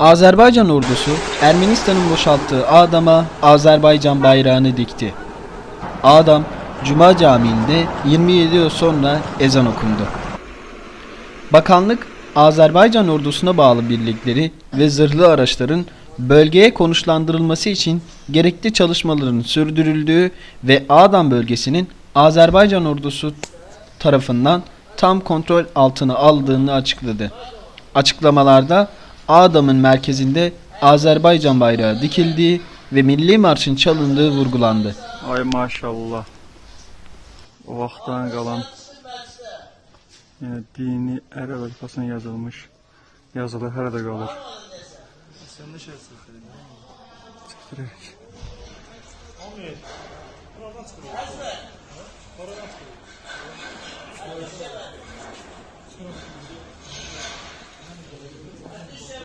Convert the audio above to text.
Azerbaycan ordusu Ermenistan'ın boşalttığı Adam'a Azerbaycan bayrağını dikti. Adam Cuma Camii'nde 27 yıl sonra ezan okundu. Bakanlık Azerbaycan ordusuna bağlı birlikleri ve zırhlı araçların bölgeye konuşlandırılması için gerekli çalışmaların sürdürüldüğü ve Adam bölgesinin Azerbaycan ordusu tarafından tam kontrol altına aldığını açıkladı. Açıklamalarda Adam'ın merkezinde Azerbaycan bayrağı dikildiği ve milli marşın çalındığı vurgulandı. Ay maşallah. O vaxtdan qalan yəni dini ərəb əlifbasına yazılmış yazılar hələ də qalır. Şey yapsın. Çəkdirək.